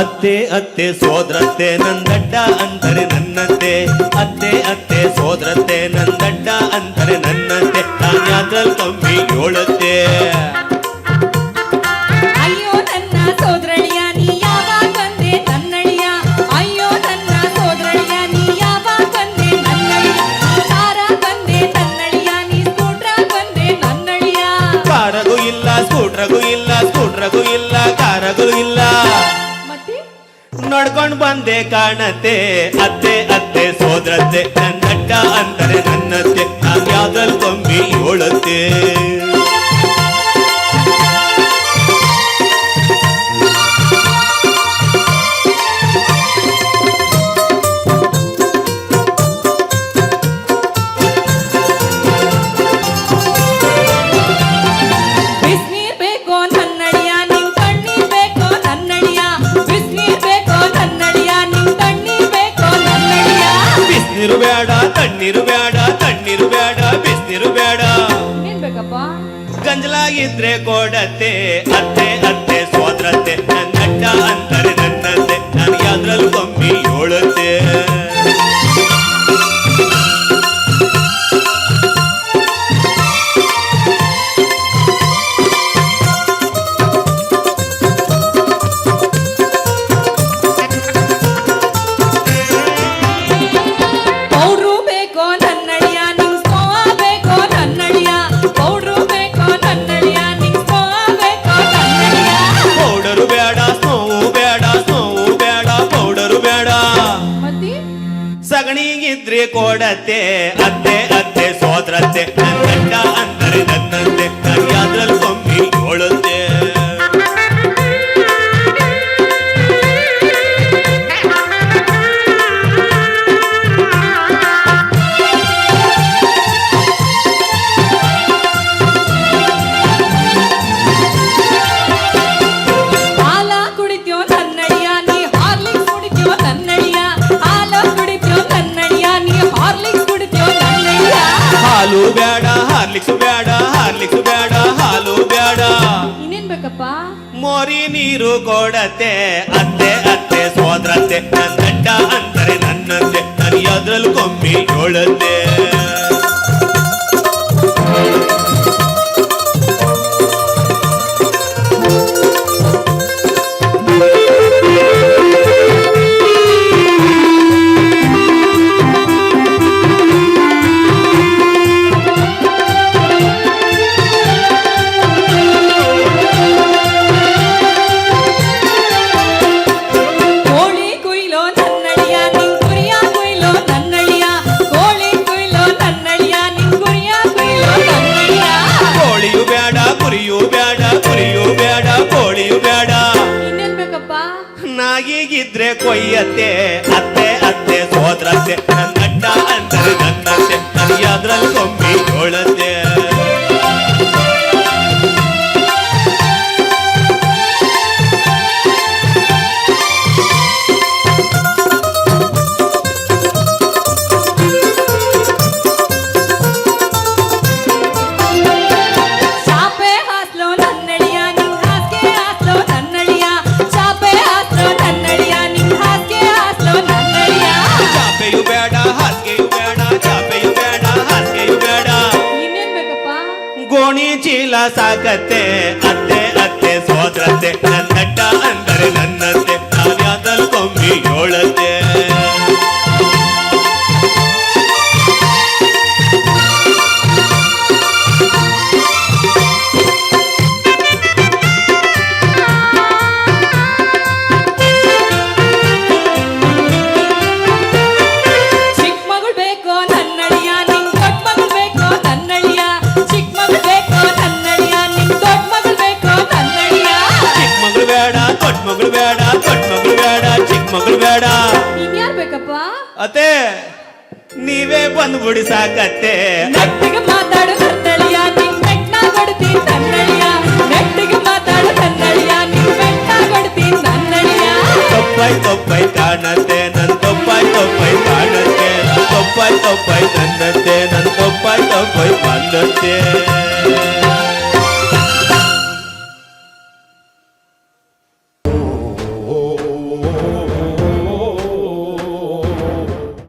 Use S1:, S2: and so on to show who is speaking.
S1: ಅತ್ತೆ ಅತ್ತೆ ಸೋದ್ರತ್ತೆ ನಂದಡ್ಡ ಅಂದರೆ ನನ್ನತ್ತೆ. ಅತ್ತೆ ಅತ್ತೆ ಸೋದ್ರತ್ತೆ ನಂದಡ್ಡ ಅಂದರೆ ನನ್ನತ್ತೆ. ನಾನ್ಯಾದ್ರಲ್ಲಿ ಕಮ್ಮಿ ಏಳತ್ತೆ
S2: ಅಯ್ಯೋ ನನ್ನ ಸೋದರಳಿಯ ನೀ ಯಾವಾಗ ಬಂದೆ ನನ್ನಳಿಯ? ಅಯ್ಯೋ ನನ್ನ ಸೋದರಳಿಯ ನೀ ಯಾವಾಗ ಬಂದೆ ನನ್ನಳಿಯ? ನೀ ಕಾರ ಬಂದೆ ನೀ ಸ್ಕೂಟ್ರ ಬಂದೆ ನನ್ನಳಿಯ?
S1: ಕಾರಗೂ ಇಲ್ಲ ಸ್ಕೂಟ್ರಗೂ ಇಲ್ಲ ನಡ್ಕೊಂಡ್ ಬಂದೆ ಕಾಣತ್ತೆ ಅತ್ತೆ ಅತ್ತೆ ಸೋದ್ರತ್ತೆ. ನನ್ನಡ್ಡ ಅಂದರೆ ನನ್ನತ್ತೆ ಕಮ್ಮಿ ಏಳತ್ತೆ.
S2: ಬಿಸ್ನೀರ್
S1: ತಣ್ಣೀರು ಬೇಡ ಬಿಸಿನೀರು ಬೇಡ
S2: ಏನ್ ಬೇಕಪ್ಪ?
S1: ಗಂಜಲಾಗಿದ್ರೆ ಕೊಡತ್ತೆ ಅತ್ತೆ ಅತ್ತೆ ಸೋದ್ರತ್ತೆ. ನನ್ನಡ್ಡ ಅಂತಾರೆ ನನ್ನಂತೆ ನಾನು ಯಾವ್ದ್ರಲ್ಲೂ ಕಮ್ಮಿ ಸಗಣಿಗಿದ್ರೆ ಕೊಡತ್ತೆ ಅತ್ತೆ ಅತ್ತೆ ಸೋದ್ರತ್ತೆ ನನ್ನಡ್ಡ ಅಂದರೆ ನನ್ನಂತೆ ನಾನು ಕೊಂಬಿ ಕಮ್ಮಿ ಬೇಡ ಹಾರ್ಲಿಕ್ಸ್ ಬೇಡ ಹಾರ್ಲಿಕ್ಸ್ ಬೇಡ ಹಾಲು ಬೇಡ.
S2: ಇನ್ನೇನ್ ಬೇಕಪ್ಪ?
S1: ಮೋರಿ ನೀರು ಕೊಡತ್ತೆ ಅತ್ತೆ ಅತ್ತೆ ಸೋದ್ರತ್ತೆ. ನನ್ನಡ್ಡ ಅಂತಾರೆ ನನ್ನಂತೆ ನಾನು ಯಾವ್ದ್ರಲ್ಲೂ ಕಮ್ಮಿ ಏಳತ್ತೆ
S2: ಕುರಿಯು
S1: ಬೇಡ ಕುರಿಯೂ ಬೇಡ ಕೋಳಿಯು ಬೇಡ
S2: ಇನ್ನೇನ್ ಬೇಕಪ್ಪ
S1: ನಾಯಿಗಿದ್ರೆ ಕೊಯ್ಯತ್ತೆ ಅತ್ತೆ ಅತ್ತೆ ಸೋದ್ರತ್ತೆ. ನನ್ನಡ್ಡ ಗೋಣಿ ಚೀಲ ಸಾಕತ್ತೆ ಅತ್ತೆ ಅತ್ತೆ ಸೋದ್ರತೆ ನನ್ನಡ್ಡ ಅಂದರೆ ನನ್ನತ್ತೆ ನಾವ್ಯಾವ್ದ್ರಲ್ಲಿ ಕೊಂಬಿ ಏಳತ್ತೆ. అతే నీవే బంధువుడి సాకత్తే.
S2: గట్టిగా మాట్లాడు తన్నడియా నీ పెట్టా కొడితే తన్నడియా. గట్టిగా మాట్లాడు తన్నడియా నీ పెట్టా కొడితే తన్నడియా.
S1: తొప్పై తొప్పై కాణతే నన్ను తొప్పై తొప్పై కాణతే తొప్పై తొప్పై తన్నతే నన్ను తొప్పై తొప్పై పందతే